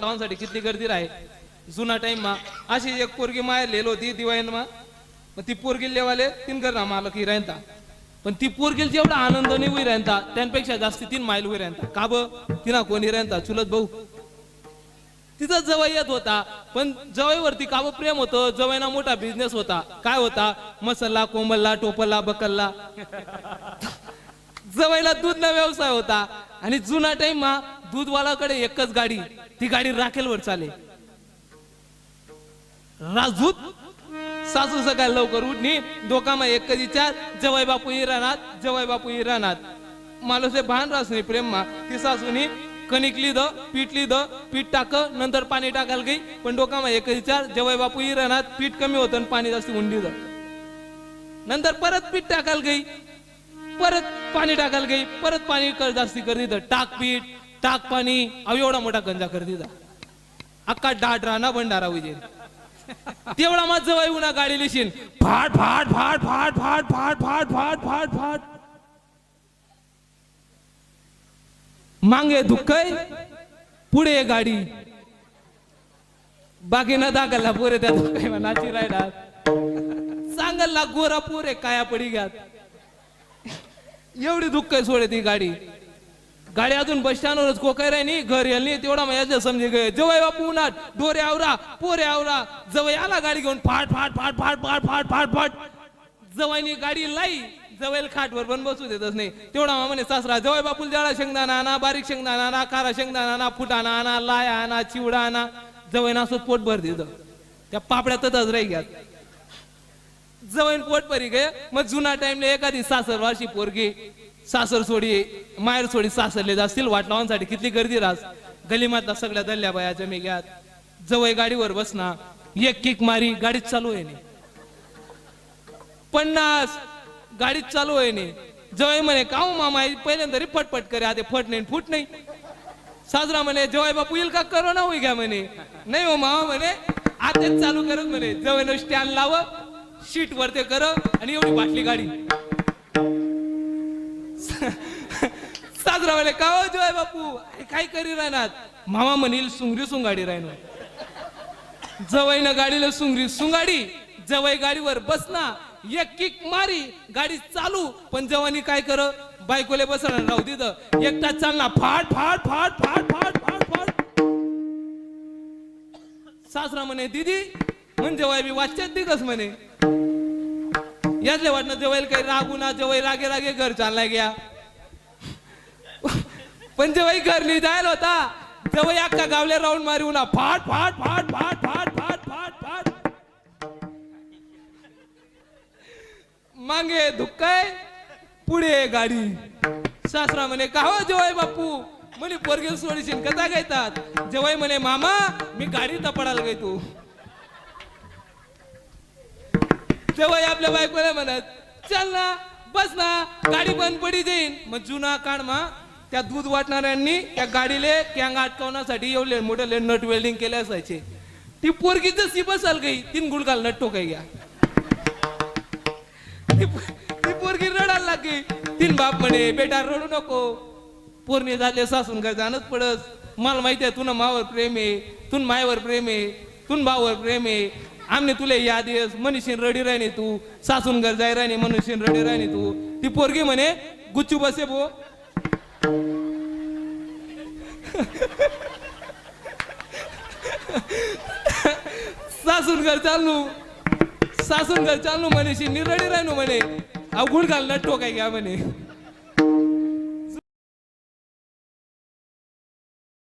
सर्वांसाठी किती गर्दी राहे? जुना टाइम मा. अशी एक पोरगी माया लिहिली होती दिवाळीन मा. मग ती पोरगी लेवाले तीन घर आम्हाला की राहता पण ती पोरगील जेवढा आनंद नाही होई राहता त्यांपेक्षा जास्त तीन माईल होई राहता का ब? तिना कोणी राहता चुलत भाऊ. तिचा जवळ येत होता पण जवळवरती काव प्रेम होतं? जवळना मोठा बिझनेस होता. काय होता? मसला कोंबलला टोपलला बकलला. जवळला दूधना व्यवसाय होता. आणि जुना टाइम मा दूधवालाकडे एकच गाडी. ती गाडी राखेलवर चाले राजूत सासू सकाळ लवकर उठणी दोकामा एक कधी चार जवळ बापू इराणात जवाई बापू इराणात. मला भान राहस नाही प्रेम ती सासूनी कणिकली द पीठली द पीठ टाक नंतर पाणी टाकायला गई पण डोकामा एक कधी चार जवळ बापू इराणात पीठ कमी होतं आणि पाणी जास्त उंडी द नंतर परत पीठ टाकायला गई परत पाणी टाकायला गई परत पाणी जास्ती कर दिलं टाक पीठ टाक पाणी अव एवढा मोठा गंजा कर दिला अक्का डाट राहणार भंडारा उजे तेवढा माझ जवळ उन्हा गाडी लिशीन फाट फाट फाट फाट फाट फाट फाट फाट फाट फाट मांगे धुक्कय. पुढे गाडी. बाकी न दाखला पोरे त्या नाची रायडा सांगल गोरा पोरे काया पडी घ्यात. एवढी दुःख आहे सोडे ती गाडी. गाडी अजून बस स्टँडवरच कोकाय राहिनी घर येईल नाही तेवढा माझ्या समजे गे. जवळ बापू उन्हात डोरे आवरा पोरे आवरा. जवळ आला गाडी घेऊन फाट फाट फाट फाट फाट फाट फाट फाट. जवळनी गाडी लाई जवळ खाटवर पण बसू देतच नाही. तेवढा मा म्हणे सासरा जवळ बापूल जळा शेंगदाणा आणा बारीक शेंगदाणा आणा कारा शेंगदाणा आणा फुटाणा आणा लाया आणा चिवडा आणा जवळ असं पोट भर देत. त्या पापड्यातच राही घ्यात. जवळ पोट परी गे. मग जुना टाइमला एखादी सासर वाशी पोरगी सासर सोडी माहेर सोडी सासरले जातील वाट किती गर्दी रास. गलिमातला सगळ्या दल्ल्या बाया जमी घ्यात. जवळ गाडीवर बसना एक किक मारी गाडीत चालू आहे पन्नास गाडीत चालू आहे जवळ म्हणे काऊ मामा पहिल्यांदा तरी फटफट करे आता फट नाही फुट नाही. साजरा म्हणे जवळ बापू येईल का? करो ना होई घ्या म्हणे. नाही हो मामा म्हणे आताच चालू करत म्हणे. जवळ स्टँड लाव शीट वर ते कर आणि एवढी बाटली गाडी. साजरा म्हणे का हो आहे बापू? अरे काय करी राहणार मामा म्हणील सुंगरी सुंगाडी राहणार जवळनं गाडीला सुंगरी सुंगाडी जवळ गाडीवर बसना एक किक मारी गाडी चालू. पण जवानी काय कर बायकोले बसणार राहू तिथं एकटा चालना फाट फाट फाट फाट फाट फाट फाट. सासरा म्हणे दीदी म्हणजे वय मी वाच्यात दिगस म्हणे. यातले वाटणं जवळ काही रागू ना जवळ रागे रागे घर चाललाय गया. पण जेव्हा घर नाही जायला होता तेव्हा अक्का गावले राऊंड मारी उन्हा फाट फाट फाट फाट फाट फाट फाट फाट. मागे धुक्काय पुढे गाडी. सासरा म्हणे का हो जवळ बापू? म्हणे पोरगे सोडीशील कसा घेतात जवळ म्हणे मामा मी गाडी तपडायला गे तू जवळ आपल्या बायकोला म्हणत चल ना बस ना गाडी बंद पडी जाईन मग जुना काळ मा त्या दूध वाटणाऱ्यांनी त्या गाडीले कॅंग अटकवण्यासाठी एवढे मोठे नट वेल्डिंग केले असायचे. ती पोरगी जशी बसाल गई तीन गुडघाल नट टोकाय घ्या ती पोरगी रडायला लागली. तीन बाप म्हणे बेटा रडू नको. पोरणी झाले सासून काय जाणच पडस मला माहिती आहे तुला मावर प्रेम आहे तुन मायवर प्रेम आहे तुन भावावर प्रेम आहे. आमने तुले या दिवस मनीषीन रडी राहिने तू. सासून घर जाय राहिने मनुष्यन रडी राहिने तू. ती पोरगी म्हणे गुच्चू बसे भो. सासून घर चालू. सासून घर चालू म्हणे निरडी राहिनो म्हणे. अवघड घालणार टोकाय घ्या म्हणे.